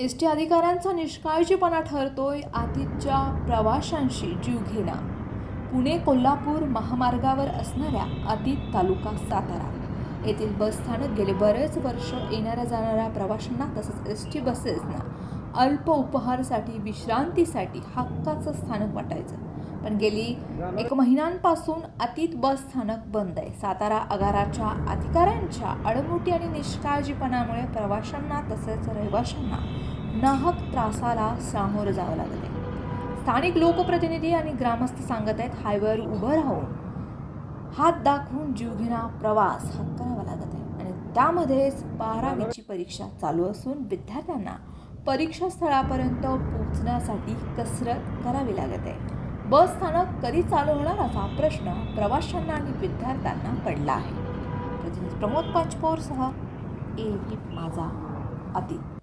S T अधिकाऱ्यांचा निष्काळजीपणा ठरतोय आतिथच्या प्रवाशांशी जीव घेणा. पुणे कोल्हापूर महामार्गावर असणाऱ्या आतीत तालुका सातारा. येथील बसस्थानक गेले बरेच वर्ष येणाऱ्या जाणाऱ्या प्रवाशांना तसंच एस टी बसेसना अल्प उपहारसाठी विश्रांतीसाठी हक्काचं स्थानक वाटायचं. पण गेली एक महिन्यांपासून अतीत बस स्थानक बंद आहे. सातारा आगाराच्या अधिकाऱ्यांच्या आडमुठी आणि निष्काळजीपणामुळे प्रवाशांना तसेच रहिवाशांना नाहक त्रासाला सामोरं जावं लागत आहे स्थानिक लोकप्रतिनिधी आणि ग्रामस्थ सांगत आहेत हायवेवर उभं राहून हात दाखवून जीवघेणा प्रवास हा करावा लागत आहे आणि त्यामध्येच बारावीची परीक्षा चालू असून विद्यार्थ्यांना परीक्षा स्थळापर्यंत पोहोचण्यासाठी कसरत करावी लागत आहे बस स्थानक कधी चालू होणार असा प्रश्न प्रवाशांना आणि विद्यार्थ्यांना पडला आहे. प्रतिनिधी प्रमोद पाचपोरसह ए माझा अतीत.